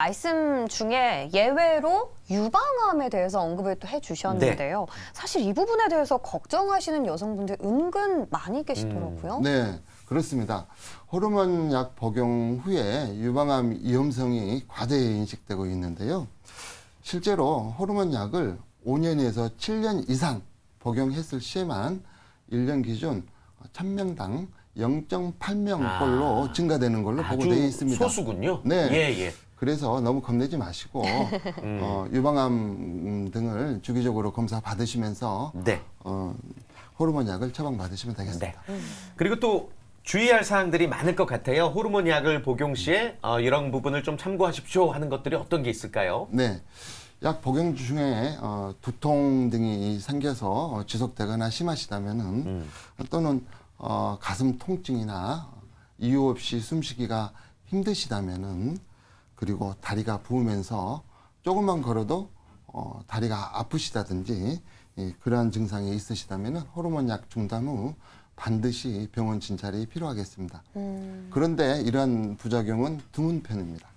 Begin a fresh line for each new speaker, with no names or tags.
말씀 중에 예외로 유방암에 대해서 언급을 또 해주셨는데요. 사실 이 부분에 대해서 걱정하시는 여성분들 은근 많이 계시더라고요.
네, 그렇습니다. 호르몬 약 복용 후에 유방암 위험성이 과대히 인식되고 있는데요. 실제로 호르몬 약을 5년에서 7년 이상 복용했을 시에만 1년 기준 1000명당 0.8명꼴로 증가되는 걸로 보고되어 있습니다.
아, 소수군요.
네.
예, 예.
그래서 너무 겁내지 마시고
음.
어, 유방암 등을 주기적으로 검사 받으시면서
네.
어, 호르몬 약을 처방 받으시면 되겠습니다.
네. 그리고 또 주의할 사항들이 많을 것 같아요. 호르몬 약을 복용 시에 어, 이런 부분을 좀 참고하십시오 하는 것들이 어떤 게 있을까요?
네. 약 복용 중에 어, 두통 등이 생겨서 어, 지속되거나 심하시다면은
음.
또는 어, 가슴 통증이나 이유 없이 숨쉬기가 힘드시다면은 그리고 다리가 부으면서 조금만 걸어도 어, 다리가 아프시다든지 예, 그러한 증상이 있으시다면은 호르몬 약 중단 후 반드시 병원 진찰이 필요하겠습니다. 그런데 이러한 부작용은 드문 편입니다.